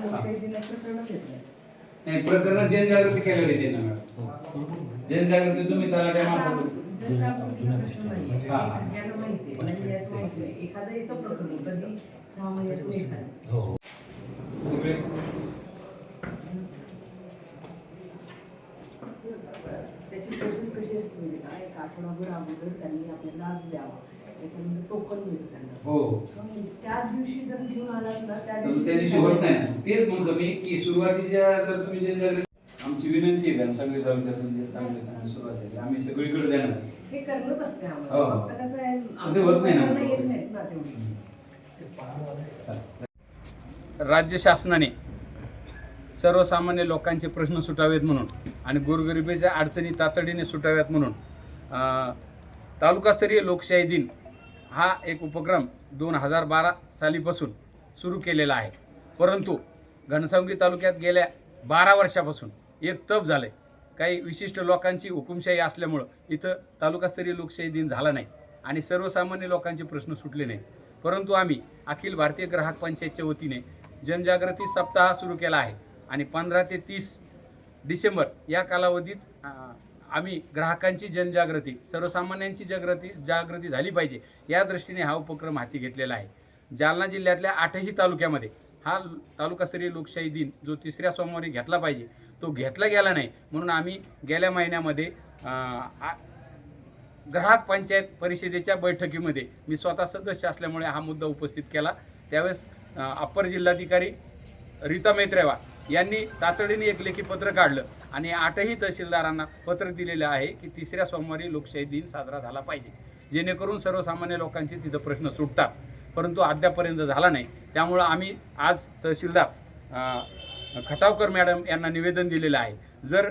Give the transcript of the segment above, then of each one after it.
लोकशाही दिनात प्रकरणच येत नाही. नाही प्रकरण जनजागृती केलेली आहे त्यांना मॅडम जनजागृती तुम्ही तलाट्यामार्फत जनजागृतीचा प्रश्न नाहीये. हा. सगळ्यांना माहिती म्हणजे याचं माहिती आहे. एखादं येतं प्रकरण कधी सहा महिन्यातून एखादं. सगळे त्याची प्रोसेस कशी असते माहिती आहे का एक आठवडाभर अगोदर त्यांनी आपल्याला आज द्यावा त्याच्यानंतर टोकन मिळतं त्यांना. हो. मग त्याच दिवशी जर घेऊन आलात ना त्या पण त्या दिवशी होत नाही. ना. तेच म्हणतो मी की सुरुवातीच्या जर तुम्ही जनजागृती आमची विनंती आहे सगळे तालुक्यातून जे चांगले चांगले सुरुवात झाली आम्ही सगळीकडे देणार. हे करणंच असते हो, आम्हाला. हो. फक्त कसं आहे ते होत नाही ना. आपल्याला येत नाहीत ना तेवढी. राज्य शासनाने सर्वसामान्य लोकांचे प्रश्न सुटावेत म्हणून आणि गोरगरिबीच्या अडचणी तातडीने सुटाव्यात म्हणून अ, तालुकास्तरीय लोकशाही दिन हा एक उपक्रम दोन हजार बारा सालीपासून सुरू केलेला आहे. परंतु घनसावंगी तालुक्यात गेल्या बारा वर्षापासून एक तप झालं काही विशिष्ट लोकांची हुकुमशाही असल्यामुळं इथं तालुकास्तरीय लोकशाही दिन झाला नाही आणि सर्वसामान्य लोकांचे प्रश्न सुटले नाही परंतु आम्ही अखिल भारतीय ग्राहक पंचायतच्या वतीने जनजागृती सप्ताह सुरू केला आहे आणि पंधरा ते तीस डिसेंबर या कालावधीत आम्ही ग्राहकांची जनजागृती सर्वसामान्यांची जागृती जागृती झाली पाहिजे. या दृष्टीने हा उपक्रम हाती घेतलेला आहे. जालना जिल्ह्यातल्या आठही तालुक्यामध्ये हा तालुकास्तरीय लोकशाही दिन जो तिसऱ्या सोमवारी घेतला पाहिजे तो घेतला गेला नाही. म्हणून आम्ही गेल्या महिन्यामध्ये आ- ग्राहक पंचायत परिषदेच्या बैठकीमध्ये मी स्वतः सदस्य असल्यामुळे हा मुद्दा उपस्थित केला. त्यावेळेस अप्पर जिल्हाधिकारी रीता मेत्रेवा यांनी तातडीने एक लेखी पत्र काढलं. आणि आठही तहसीलदारांना पत्र दिलेलं आहे की तिसऱ्या सोमवारी लोकशाही दिन साजरा झाला पाहिजे. जेणेकरून सर्वसामान्य लोकांचे तिथं प्रश्न सुटतात. परंतु अद्यापर्यंत झाला नाही. त्यामुळं आम्ही आज तहसीलदार खटावकर मॅडम यांना निवेदन दिलेलं आहे. जर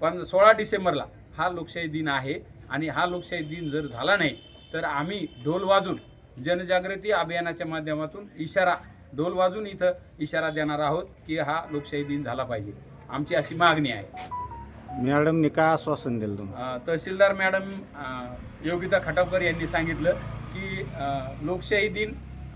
पण सोळा डिसेंबरला हा लोकशाही दिन आहे आणि हा लोकशाही दिन जर झाला नाही तर आम्ही ढोल वाजून जनजागृती अभियानाच्या माध्यमातून इशारा ढोल वाजून इथं इशारा देणार आहोत की हा लोकशाही दिन झाला पाहिजे. आमची अशी मागणी आहे. मॅडमने काय आश्वासन दिलं तुम्ही अ, तहसीलदार मॅडम अ, योगिता खटावकर यांनी सांगितलं की अ, लोकशाही दिन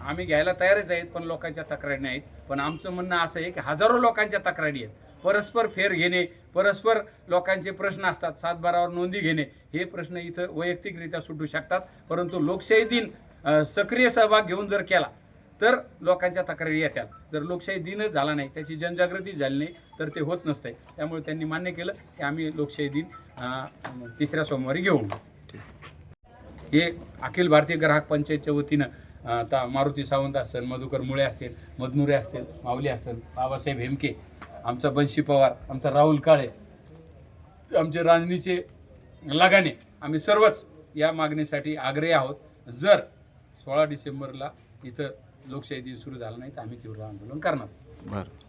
आम्ही घ्यायला तयारच आहेत पण लोकांच्या तक्रारी नाहीत. पण आमचं म्हणणं असं आहे की हजारो लोकांच्या तक्रारी आहेत. परस्पर फेर घेणे परस्पर लोकांचे प्रश्न असतात सातबारावर नोंदी घेणे हे प्रश्न इथं वैयक्तिकरित्या सुटू शकतात. परंतु लोकशाही दिन अ, सक्रिय सहभाग घेऊन जर केला तर लोकांच्या तक्रारी येतात जर लोकशाही दिनच झाला नाही त्याची जनजागृती झाली नाही तर ते होत नसते त्यामुळे त्यांनी मान्य केलं की आम्ही लोकशाही दिन तिसऱ्या सोमवारी घेऊ. हे अखिल भारतीय ग्राहक पंचायतच्या वतीनं आता मारुती सावंत असेल मधुकर मुळे असतील मधनुरे असतील माऊली असेल बाबासाहेब हेमके आमचा बंशी पवार आमचा राहुल काळे आमचे रांजणीचे लगाने आम्ही सर्वच या मागणीसाठी आग्रही आहोत. जर सोळा डिसेंबरला इथं लोकशाही दिन सुरू झाला नाही तर आम्ही तीव्र आंदोलन करणार. बरं.